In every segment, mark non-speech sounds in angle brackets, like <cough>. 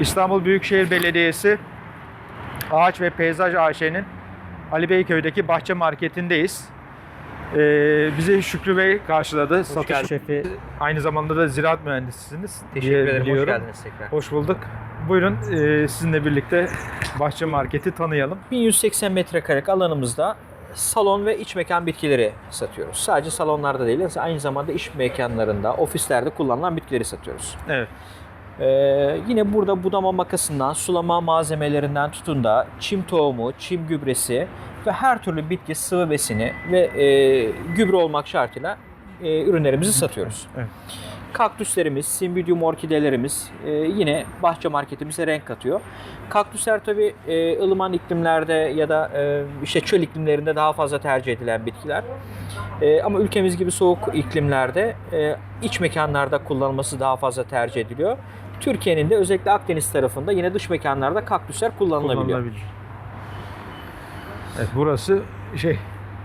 İstanbul Büyükşehir Belediyesi Ağaç ve Peyzaj AŞ'nin Ali Beyköy'deki bahçe marketindeyiz. Ee, bizi Şükrü Bey karşıladı. Satış geldin. şefi. Aynı zamanda da ziraat mühendisisiniz. Teşekkür diye ederim. biliyorum. Hoş geldiniz tekrar. Hoş bulduk. Buyurun e, sizinle birlikte bahçe marketi tanıyalım. 1180 metrekarelik alanımızda salon ve iç mekan bitkileri satıyoruz. Sadece salonlarda değil, aynı zamanda iş mekanlarında, ofislerde kullanılan bitkileri satıyoruz. Evet. Ee, yine burada budama makasından, sulama malzemelerinden tutun da çim tohumu, çim gübresi ve her türlü bitki sıvı besini ve e, gübre olmak şartıyla e, ürünlerimizi satıyoruz. Evet. Kaktüslerimiz, simbidium orkidelerimiz e, yine bahçe marketimize renk katıyor. Kaktüsler tabi e, ılıman iklimlerde ya da e, işte çöl iklimlerinde daha fazla tercih edilen bitkiler. E, ama ülkemiz gibi soğuk iklimlerde e, iç mekanlarda kullanılması daha fazla tercih ediliyor. Türkiye'nin de özellikle Akdeniz tarafında yine dış mekanlarda kaktüsler kullanılabiliyor. Kullanılabilir. Evet, burası şey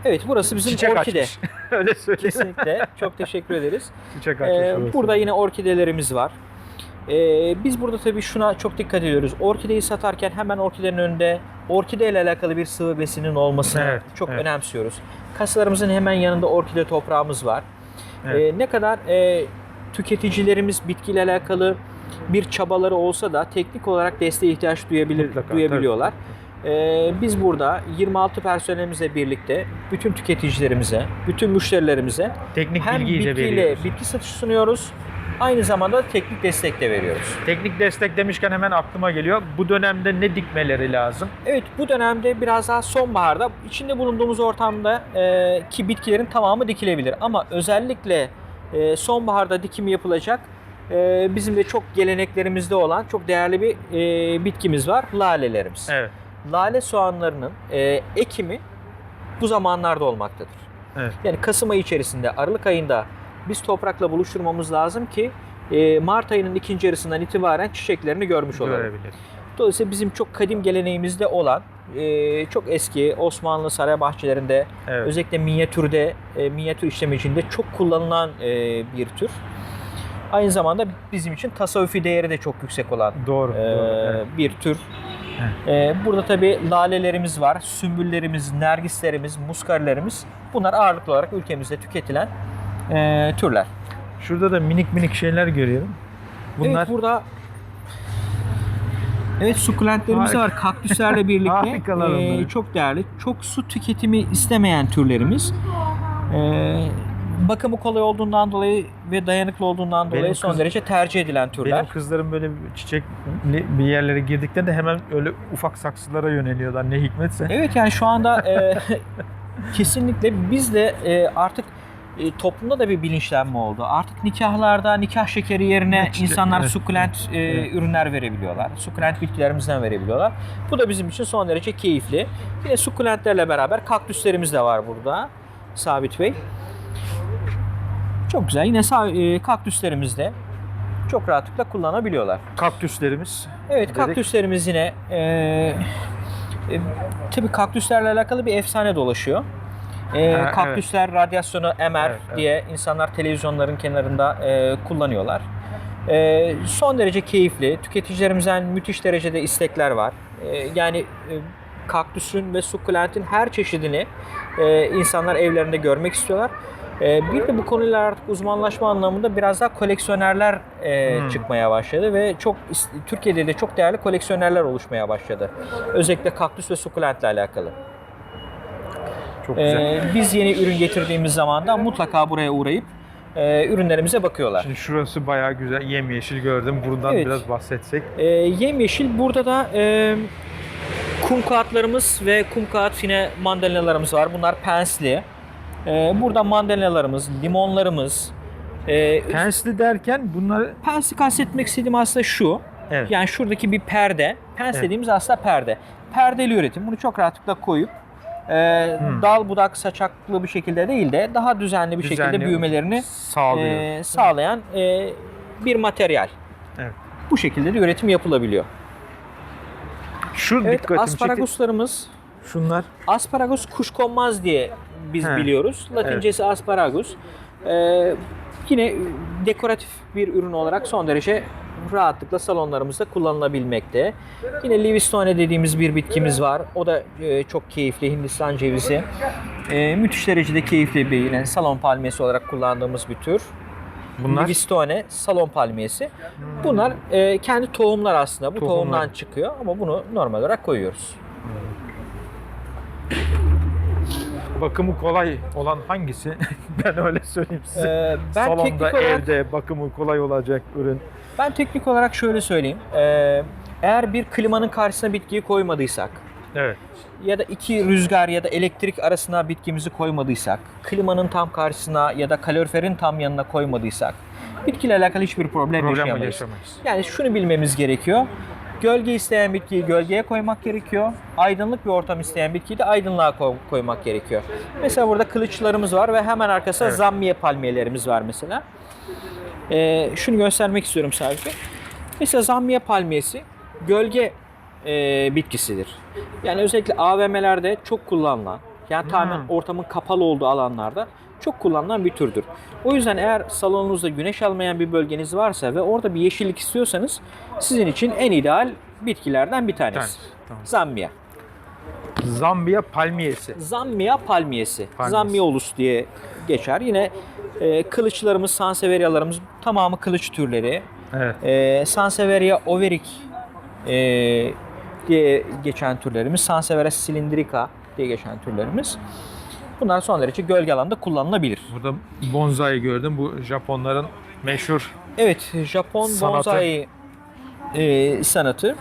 Evet burası bizim çiçek orkide. açmış. <laughs> <laughs> Öyle söyleyeyim. Kesinlikle. Çok teşekkür ederiz. Çiçek Ee, burada yine orkidelerimiz var. Ee, biz burada tabii şuna çok dikkat ediyoruz. Orkideyi satarken hemen orkidenin önünde orkide ile alakalı bir sıvı besinin olmasını Evet, çok evet. önemsiyoruz. Kasalarımızın hemen yanında orkide toprağımız var. Evet. Ee, ne kadar e, tüketicilerimiz bitkiyle alakalı bir çabaları olsa da teknik olarak desteğe ihtiyaç duyabilir, Mutlaka, duyabiliyorlar. Ee, biz burada 26 personelimizle birlikte bütün tüketicilerimize, bütün müşterilerimize Teknik hem bilgiyi de bitkiyle veriyoruz. bitki satışı sunuyoruz. Aynı zamanda teknik destek de veriyoruz. Teknik destek demişken hemen aklıma geliyor. Bu dönemde ne dikmeleri lazım? Evet bu dönemde biraz daha sonbaharda içinde bulunduğumuz ortamda e, ki bitkilerin tamamı dikilebilir. Ama özellikle e, sonbaharda dikimi yapılacak e, bizim de çok geleneklerimizde olan çok değerli bir e, bitkimiz var. Lalelerimiz. Evet. Lale soğanlarının e, ekimi bu zamanlarda olmaktadır. Evet. Yani Kasım ayı içerisinde, Aralık ayında biz toprakla buluşturmamız lazım ki e, Mart ayının ikinci yarısından itibaren çiçeklerini görmüş olalım. Dolayısıyla bizim çok kadim geleneğimizde olan, e, çok eski Osmanlı saray bahçelerinde, Evet. özellikle minyatürde, e, minyatür işlemecinde çok kullanılan e, bir tür. Aynı zamanda bizim için tasavvufi değeri de çok yüksek olan Doğru. e, doğru. Evet. bir tür. E, burada tabi lalelerimiz var, sümbüllerimiz, nergislerimiz, muskarlarımız. Bunlar ağırlıklı olarak ülkemizde tüketilen e, türler. Şurada da minik minik şeyler görüyorum. Bunlar Evet burada Evet sukulentlerimiz var. Kaktüslerle <laughs> birlikte e, çok değerli. Çok su tüketimi istemeyen türlerimiz. E, bakımı kolay olduğundan dolayı ve dayanıklı olduğundan Benim dolayı son kız- derece tercih edilen türler. benim kızlarım böyle çiçekli bir yerlere girdiklerinde hemen öyle ufak saksılara yöneliyorlar. Ne hikmetse. Evet yani şu anda <laughs> e, kesinlikle biz de e, artık e, toplumda da bir bilinçlenme oldu. Artık nikahlarda nikah şekeri yerine İşte, insanlar evet, sukulent e, evet. ürünler verebiliyorlar. Sukulent bitkilerimizden verebiliyorlar. Bu da bizim için son derece keyifli. Yine sukulentlerle beraber kaktüslerimiz de var burada. Sabit Bey. Çok güzel. Yine sa- e, kaktüslerimiz de çok rahatlıkla kullanabiliyorlar. Kaktüslerimiz. Evet dedik. kaktüslerimiz yine e, e, tabii kaktüslerle alakalı bir efsane dolaşıyor. E, Ha, kaktüsler radyasyonu emer Evet, evet. diye insanlar televizyonların kenarında e, kullanıyorlar. E, son derece keyifli. Tüketicilerimizden müthiş derecede istekler var. E, yani e, kaktüsün ve sukulentin her çeşidini e, insanlar evlerinde görmek istiyorlar. E, bir de bu konuyla artık uzmanlaşma anlamında biraz daha koleksiyonerler e, Hmm. çıkmaya başladı ve çok Türkiye'de de çok değerli koleksiyonerler oluşmaya başladı. Özellikle kaktüs ve sukulentle alakalı. Çok güzel. E, biz yeni ürün getirdiğimiz zaman da mutlaka buraya uğrayıp e, ürünlerimize bakıyorlar. Şimdi şurası bayağı güzel. Yemyeşil gördüm. Buradan Evet. biraz bahsetsek. E, yemyeşil burada da e, kum kağıtlarımız ve kum kağıt yine mandalinalarımız var. Bunlar pensli. E, burada mandalinalarımız, limonlarımız. E, Pensli derken bunları pensli kastetmek istediğim aslında şu. evet. Yani şuradaki bir perde. Pens Evet. dediğimiz aslında perde. Perdeli üretim. Bunu çok rahatlıkla koyup e, Hmm. dal budak saçaklı bir şekilde değil de daha düzenli bir şekilde Düzenli büyümelerini sağlıyor. e, sağlayan e, bir materyal. Evet. Bu şekilde de üretim yapılabiliyor. Şu Evet, dikkatimi çekti. asparaguslarımız Şunlar asparagus kuşkonmaz diye biz He. biliyoruz. Latincesi asparagus. Ee, yine dekoratif bir ürün olarak son derece rahatlıkla salonlarımızda kullanılabilmekte. Yine Livistone dediğimiz bir bitkimiz var. O da e, çok keyifli Hindistan cevizi. E, müthiş derecede keyifli bir yine salon palmiyesi olarak kullandığımız bir tür. Bunlar Livistone, salon palmiyesi. Bunlar e, kendi tohumlar aslında. Bu Tohumlar. tohumdan çıkıyor ama bunu normal olarak koyuyoruz. Bakımı kolay olan hangisi? <laughs> ben öyle söyleyeyim size. Ee, ben Salonda, teknik olarak evde bakımı kolay olacak ürün. ben teknik olarak şöyle söyleyeyim. Ee, eğer bir klimanın karşısına bitkiyi koymadıysak Evet. ya da iki rüzgar ya da elektrik arasına bitkimizi koymadıysak, klimanın tam karşısına ya da kaloriferin tam yanına koymadıysak bitkiyle alakalı hiçbir problem, Problem yaşayamayız. yaşamayız. Yani şunu bilmemiz gerekiyor. Gölge isteyen bitkiyi gölgeye koymak gerekiyor. Aydınlık bir ortam isteyen bitkiyi de aydınlığa koy- koymak gerekiyor. Mesela burada kılıçlarımız var ve hemen arkasında Evet. zammiye palmiyelerimiz var mesela. Ee, şunu göstermek istiyorum sadece. Mesela zammiye palmiyesi gölge e, bitkisidir. Yani özellikle AVM'lerde çok kullanılan, yani tamamen Hmm. ortamın kapalı olduğu alanlarda çok kullanılan bir türdür. O yüzden eğer salonunuzda güneş almayan bir bölgeniz varsa ve orada bir yeşillik istiyorsanız sizin için en ideal bitkilerden bir tanesi. Tanesi, tamam. Zammiye. Zambiya palmiyesi. Zammia palmiyesi. Palmiyesi. Zammiolus diye geçer. Yine e, kılıçlarımız, sanseverialarımız tamamı kılıç türleri. Evet. E, Sansevieria overic e, diye geçen türlerimiz. Sansevieria cylindrica diye geçen türlerimiz. Bunlar son derece gölge alanda kullanılabilir. Burada bonsai gördüm. Bu Japonların meşhur Evet, Japon Sanatı. bonsai e, sanatı.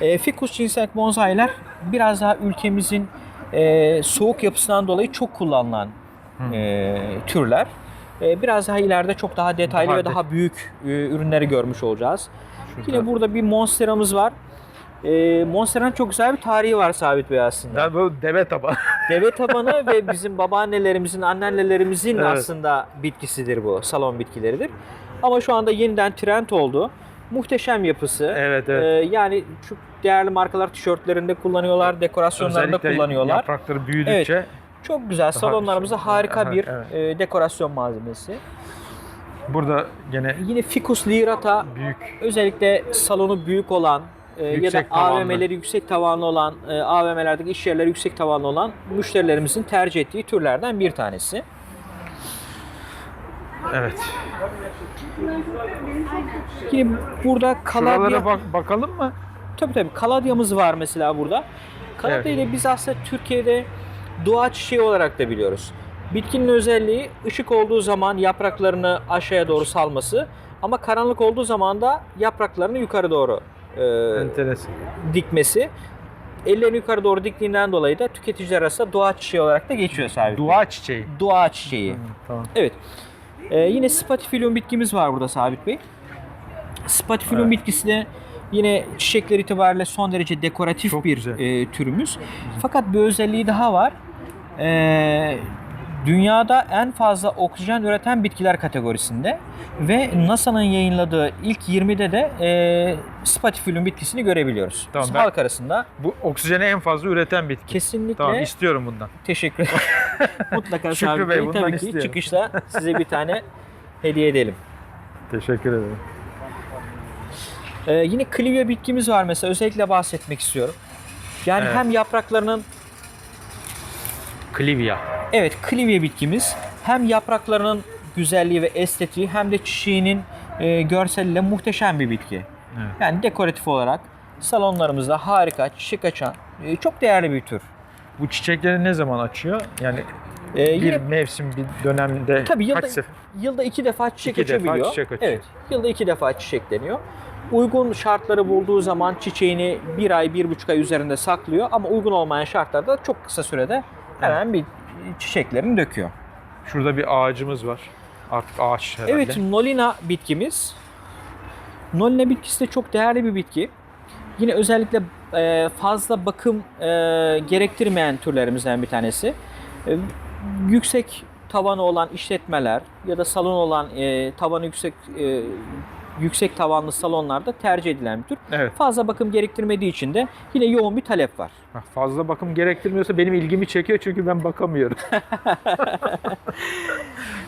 E, ficus cinsel bonsailer biraz daha ülkemizin e, soğuk yapısından dolayı çok kullanılan e, türler. E, biraz daha ileride çok daha detaylı Daha ve de- daha büyük e, ürünleri görmüş olacağız. Şurada. Yine burada bir monsteramız var. E, Monstera'nın çok güzel bir tarihi var Sabit Bey aslında. Ya bu deve tabağı. Deve tabanı ve bizim babaannelerimizin, anneannelerimizin Evet. aslında bitkisidir bu. Salon bitkileridir. Ama şu anda yeniden trend oldu. Muhteşem yapısı. Evet, evet. Ee, yani çok değerli markalar tişörtlerinde kullanıyorlar, dekorasyonlarında Özellikle kullanıyorlar. yaprakları büyüdükçe Çok güzel. Salonlarımıza şey- harika Aha, bir evet. e, dekorasyon malzemesi. burada gene Yine Ficus lirata büyük özellikle salonu büyük olan e, ya da tavanlı. AVM'leri yüksek tavanlı olan, e, AVM'lerdeki iş yerleri yüksek tavanlı olan müşterilerimizin tercih ettiği türlerden bir tanesi. evet. Yine burada kaladya, bak bakalım mı? tabii tabii kaladyamız var mesela burada. Kaladyayı da biz aslında Türkiye'de doğa çiçeği olarak da biliyoruz. Bitkinin özelliği ışık olduğu zaman yapraklarını aşağıya doğru salması ama karanlık olduğu zaman da yapraklarını yukarı doğru e, Enteresan. dikmesi. Ellerini yukarı doğru diktiğinden dolayı da tüketiciler arasında doğa çiçeği olarak da geçiyor Sabit. Dua çiçeği. Doğa çiçeği. Tamam. Evet. Ee, yine Spatifilum bitkimiz var burada Sabit Bey. Spatifilum Evet. bitkisi de yine çiçekler itibariyle son derece dekoratif Çok bir güzel. e, türümüz. Fakat bir özelliği daha var. Ee, dünyada en fazla oksijen üreten bitkiler kategorisinde ve NASA'nın yayınladığı ilk 20'de de e, Spatifilum bitkisini görebiliyoruz. Tamam, Biz ben- halk arasında Bu oksijeni en fazla üreten bitki. kesinlikle Tamam istiyorum bundan. teşekkür ederim. <laughs> Mutlaka Şükrü Bey, bundan tabii ki istiyorum. çıkışta size bir tane <laughs> hediye edelim. Teşekkür ederim. Ee, yine klivya bitkimiz var mesela özellikle bahsetmek istiyorum. Yani Evet. hem yapraklarının Clivia. evet klivya bitkimiz hem yapraklarının güzelliği ve estetiği hem de çiçeğinin e, görseliyle muhteşem bir bitki. Evet. Yani dekoratif olarak salonlarımızda harika çiçek açan e, çok değerli bir tür. Bu çiçekleri ne zaman açıyor? Yani Ee, bir yine mevsim, bir dönemde Tabii yılda, kaç sefer? yılda iki defa çiçek İki defa açabiliyor. çiçek açıyor. Evet, yılda iki defa çiçekleniyor. Uygun şartları bulduğu zaman çiçeğini bir ay, bir buçuk ay üzerinde saklıyor. Ama uygun olmayan şartlarda çok kısa sürede hemen bir çiçeklerini döküyor. Şurada bir ağacımız var. Artık ağaç herhalde. Evet, Nolina bitkimiz. Nolina bitkisi de çok değerli bir bitki. Yine özellikle e, fazla bakım e, gerektirmeyen türlerimizden bir tanesi. E, yüksek tavanı olan işletmeler ya da salon olan tavanı yüksek yüksek tavanlı salonlarda tercih edilen bir tür. Evet. Fazla bakım gerektirmediği için de yine yoğun bir talep var. Fazla bakım gerektirmiyorsa benim ilgimi çekiyor çünkü ben bakamıyorum. <laughs>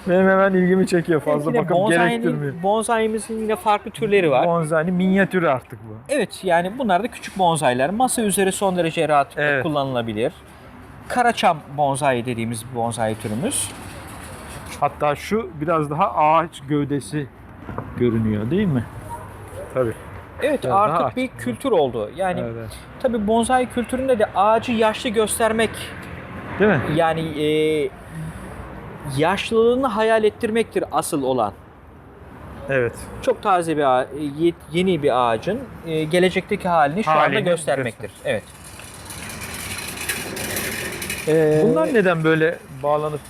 benim hemen ilgimi çekiyor fazla Yine bakım gerektirmiyor. Bonsai'mizin yine farklı türleri var. Bonsai'nin minyatürü artık bu. Evet yani bunlar da küçük bonsailer. Masa üzeri son derece rahat Evet. kullanılabilir. Karaçam bonsai dediğimiz bonsai türümüz. Hatta şu biraz daha ağaç gövdesi görünüyor değil mi? Tabii. Evet Biraz artık bir kültür oldu. Yani Evet, evet. tabii bonsai kültüründe de ağacı yaşlı göstermek Değil mi? yani e, yaşlılığını hayal ettirmektir asıl olan. Evet. Çok taze bir ağa- yeni bir ağacın e, gelecekteki halini şu anda Halini göstermektir. Evet. Ee, Bunlar neden böyle bağlanıp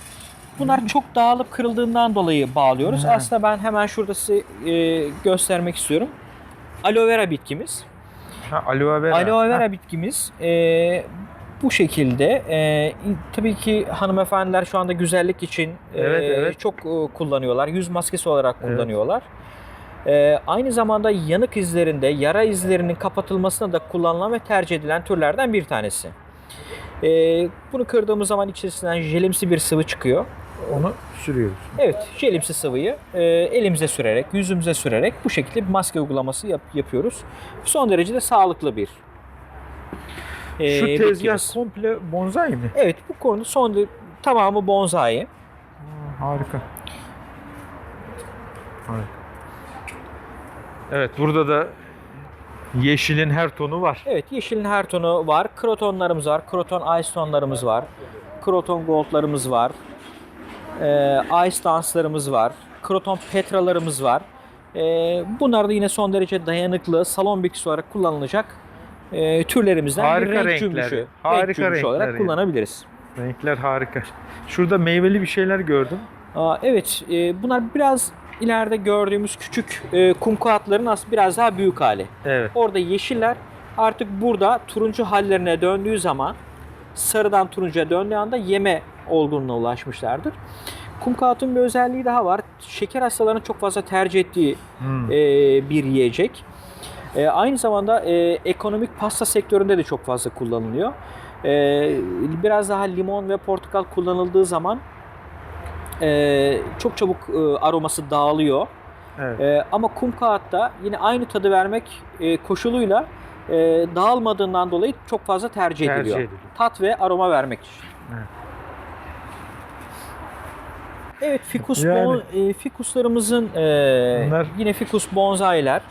Bunlar çok dağılıp kırıldığından dolayı bağlıyoruz. Hı. Aslında ben hemen şurada size e, göstermek istiyorum. Aloe vera bitkimiz. ha, aloe vera? Aloe vera Ha, bitkimiz e, bu şekilde. E, tabii ki hanımefendiler şu anda güzellik için e, Evet, evet. çok e, kullanıyorlar. Yüz maskesi olarak Evet. kullanıyorlar. E, aynı zamanda yanık izlerinde, yara izlerinin kapatılmasına da kullanılan ve tercih edilen türlerden bir tanesi. E, bunu kırdığımız zaman içerisinden jelimsi bir sıvı çıkıyor. Onu sürüyoruz. Evet, jelimsi sıvıyı e, elimize sürerek, yüzümüze sürerek bu şekilde bir maske uygulaması yap- yapıyoruz. Son derece de sağlıklı bir e, Şu tezgah bitkimiz. komple bonsai mi? Evet, bu konuda son de- tamamı bonsai. Ha, Harika. Harika. Evet burada da yeşilin her tonu var. Evet, yeşilin her tonu var. Krotonlarımız var, kroton ice tonlarımız var. Kroton goldlarımız var. E, ice danslarımız var. Kroton petralarımız var. E, bunlar da yine son derece dayanıklı, salon bitkisi olarak kullanılacak e, türlerimizden Harika bir renk renkleri. cümbüşü. Harika renk cümbüşü olarak renkleri. kullanabiliriz. Renkler harika. Şurada meyveli bir şeyler gördüm. Aa, evet, e, bunlar biraz ileride gördüğümüz küçük e, kumkuatların aslında biraz daha büyük hali. Evet. Orada yeşiller artık burada turuncu hallerine döndüğü zaman sarıdan turuncuya döndüğü anda yeme olgunluğuna ulaşmışlardır. Kumkuatın bir özelliği daha var. Şeker hastalarının çok fazla tercih ettiği Hmm. e, bir yiyecek. E, aynı zamanda e, ekonomik pasta sektöründe de çok fazla kullanılıyor. E, biraz daha limon ve portakal kullanıldığı zaman e, çok çabuk e, aroması dağılıyor. Evet. E, ama kum kağıtta yine aynı tadı vermek e, koşuluyla e, dağılmadığından dolayı çok fazla tercih, Tercih ediliyor. ediliyor. Tat ve aroma vermek için. Evet. Evet, fikus Yani- bon- e, fikuslarımızın e, Bunlar- yine fikus bonsailer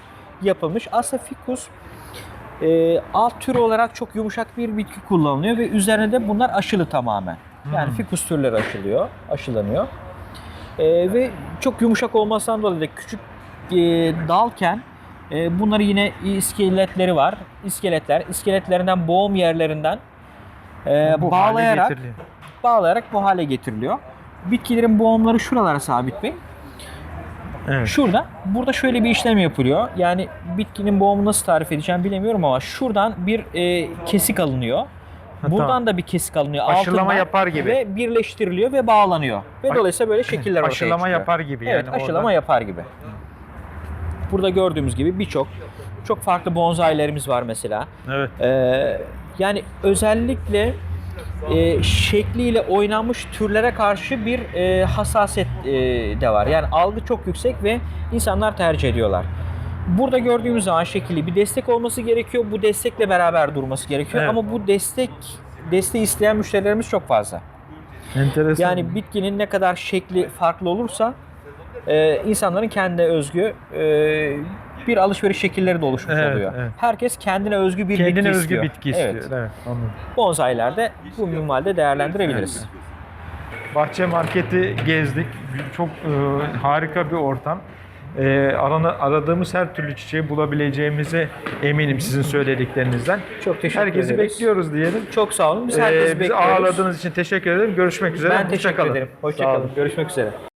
yapılmış. Aslında fikus e, alt tür olarak çok yumuşak bir bitki kullanılıyor ve üzerine de bunlar aşılı tamamen. Yani Hmm. fikus türleri aşılıyor, aşılanıyor. E, ve çok yumuşak olmasından dolayı da küçük e, dalken e, bunları yine iskeletleri var. İskeletler, iskeletlerinden boğum yerlerinden e, Bu bağlayarak bağlayarak bu hale getiriliyor. Bitkilerin boğumları şuralara sabit bey. Evet. Şurada, burada şöyle bir işlem yapılıyor. Yani bitkinin boğumu nasıl tarif edeceğim bilemiyorum ama şuradan bir e, kesik alınıyor. Ha, Buradan tamam. da bir kesik alınıyor. Aşılama altından yapar gibi. Ve birleştiriliyor ve bağlanıyor. Ve A- dolayısıyla böyle şekiller ortaya Aşılama çıkıyor. yapar gibi Evet, yani. aşılama oradan. yapar gibi. Burada gördüğümüz gibi birçok çok farklı bonsailerimiz var mesela. Evet. Ee, yani özellikle e, şekliyle oynanmış türlere karşı bir e, hassasiyet e, de var. Yani algı çok yüksek ve insanlar tercih ediyorlar. Burada gördüğümüz zaman şekilli bir destek olması gerekiyor. Bu destekle beraber durması gerekiyor. Evet. Ama bu destek desteği isteyen müşterilerimiz çok fazla. Enteresan. Yani bitkinin ne kadar şekli farklı olursa e, insanların kendine özgü e, bir alışveriş şekilleri de oluşmuş Evet, oluyor. evet. Herkes kendine özgü bir kendine bitki özgü istiyor. bitki istiyor. Evet. Evet. anladım. Bonsailerde bu minvalde değerlendirebiliriz. Bahçe marketi gezdik. Çok e, harika bir ortam. E, arana, aradığımız her türlü çiçeği bulabileceğimize eminim sizin söylediklerinizden. Çok teşekkür Herkesi ederiz. bekliyoruz diyelim. Çok sağ olun. Biz E, herkesi bizi bekliyoruz. ağırladığınız için teşekkür ederim. Görüşmek üzere. Ben Hoşça teşekkür kalın. ederim. Sağ olun. Hoşçakalın. Görüşmek üzere.